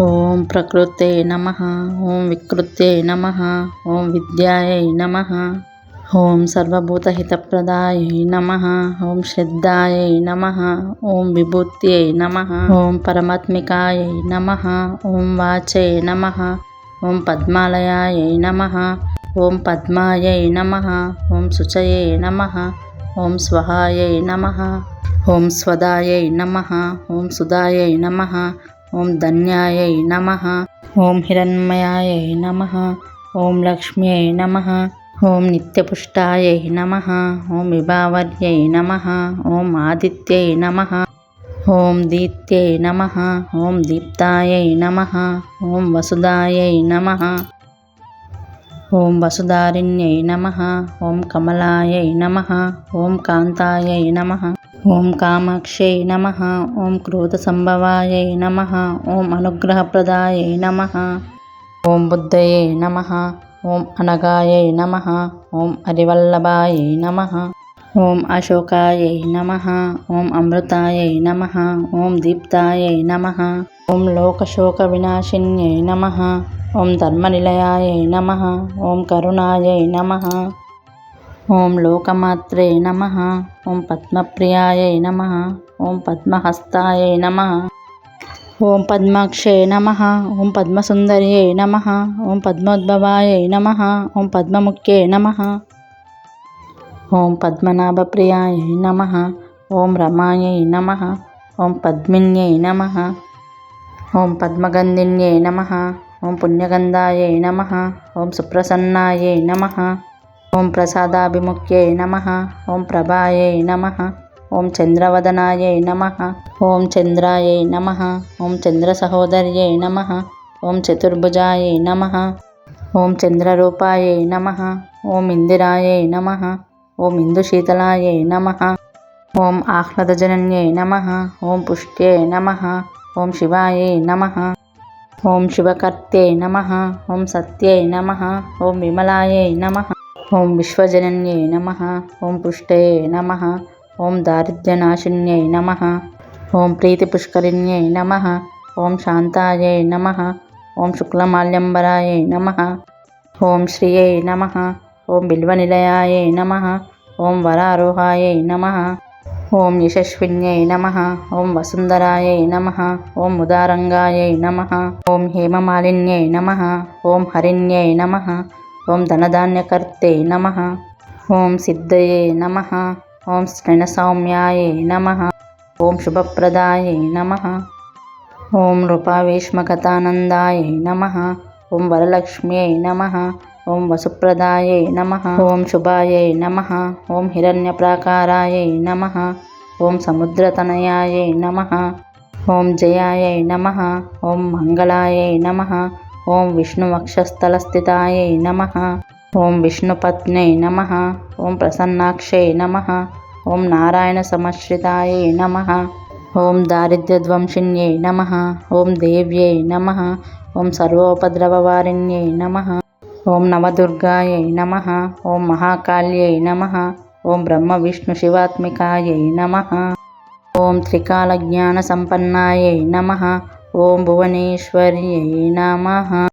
ఓం ప్రకృతే నమ ఓం వికృతే నమ ఓం విద్యాయ నమ ఓం సర్వభూతహితప్రదాయ నమ ఓం శ్రద్ధాయ నమ ఓం విభూత్యై నమ ఓం పరమాత్మికాయ నమ ఓం వాచే నమ ఓం పద్మాలయాయ నమ ఓం పద్మాయ నమ ఓం శుచయే నమ ఓం స్వహాయ నమ ఓం స్వదాయ నమ ఓం సుధాయై నమ ఓం ధన్యాయ నమ ఓం హిరణ్మయాయ నమ ఓం లక్ష్మ్యై నమ ఓం నిత్యపుష్టాయ నమ ఓం విభావర్యై నమ ఓం ఆదిత్యై నమ ఓం దీత్యై నమ ఓం దీప్తాయై నమ ఓం వసుదాయై నమ ఓం వసుధారిణ్యై నమ ఓం కమలాయై నమ ఓం కాంతాయై నమ ఓం కామాక్షై నమ ఓం క్రోధ క్రోధసంభవాయై నమ ఓం అనుగ్రహప్రదాయై నమ ఓం బుద్ధయే నమ ఓం అనగాయై నమ ఓం హరివల్లభాయై నమ ఓం అశోకాయై నమ ఓం అమృతాయై నమ ఓం దీప్తాయై నమ ఓం లోకశోక వినాశిన్యై నమ ఓం ధర్మనిలయాయై నమ ఓం కరుణాయై నమ ఓం లోకమాత్రే నమ ఓం పద్మప్రియాయై నమ ఓం పద్మహస్తాయై నమ ఓం పద్మాక్షే నమ ఓం పద్మసుందర్యై నమ ఓం పద్మోద్భవాయై నమ ఓం పద్మముఖ్యే నమ ఓం పద్మనాభప్రియాయై నమ ఓం రమాయై నమ ఓం పద్మిన్యై నమ ఓం పద్మగంధిన్యై నమ ఓం పుణ్యగంధాయై నమ ఓం సుప్రసన్నాయై నమ ఓం ప్రసాదాభిముఖ్యై నమ ఓం ప్రభాయై నమ ఓం చంద్రవదనాయై నమ ఓం చంద్రాయై నమ ఓం చంద్రసహోదర్యై నమ ఓం చతుర్భుజాయై నమ ఓం చంద్రరూపాయై నమ ఓం ఇందిరాయై నమ ఓం ఇందుశీతలాయై నమ ఓం ఆహ్లాదజనన్యై నమ ఓం పుష్ట్యై నమ ఓం శివాయై నమ ఓం శివకర్త్యై నమ ఓం సత్యై నమ ఓం విమలాయై నమ ఓం విశ్వజనన్యై నమ ఓం పుష్టయే నమ ఓం దారిద్ర్యనాశిన్యై నమ ఓం ప్రీతిపుష్కరిణ్యై నమ ఓం శాంతాయై నమ ఓం శుక్లమాల్యంబరాయై నమ ఓం శ్రియై నమ ఓం బిల్వనిలయాయై నమ ఓం వరారోహాయై నమ ఓం యశస్విన్యై నమ ఓం వసుంధరాయై నమ ఓం ఉదారంగాయై నమ ఓం హేమమాలిన్యై నమ ఓం హరిణ్యై నమ ఓం ధనధాన్యకర్తే నమ ఓం సిద్ధయే నమ ఓం శ్రణసౌమ్యాయై నమ ఓం శుభప్రదాయ నమ ఓం నృపావేష్మకతానందాయై నమ ఓం వరలక్ష్మ్యై నమ ఓం వసుప్రదాయ నమ ఓం శుభాయ నమ ఓం హిరణ్యప్రాకారాయ నమ ఓం సముద్రతనయాయ నమ ఓం జయాయ నమ ఓం మంగళాయ నమ ఓం విష్ణు విష్ణువక్షస్థలస్థితాయై నమ ఓం విష్ణుపత్న్యై నమ ఓం ప్రసన్నాక్షై నమ ఓం నారాయణ సమశ్రితాయ నమ ఓం దారిద్ర్యధ్వంసిన్యై నమ ఓం దేవ్యై నమ ఓం సర్వోపద్రవవారిణ్యై నమ ఓం నవదుర్గాయై నమ ఓం మహాకాళ్యై నమ ఓం బ్రహ్మ విష్ణు శివాత్మికాయై నమ ఓం త్రికాల జ్ఞాన త్రికాలజ్ఞానసంపన్నాయై నమ ఓం భువనేశ్వర్యై నమ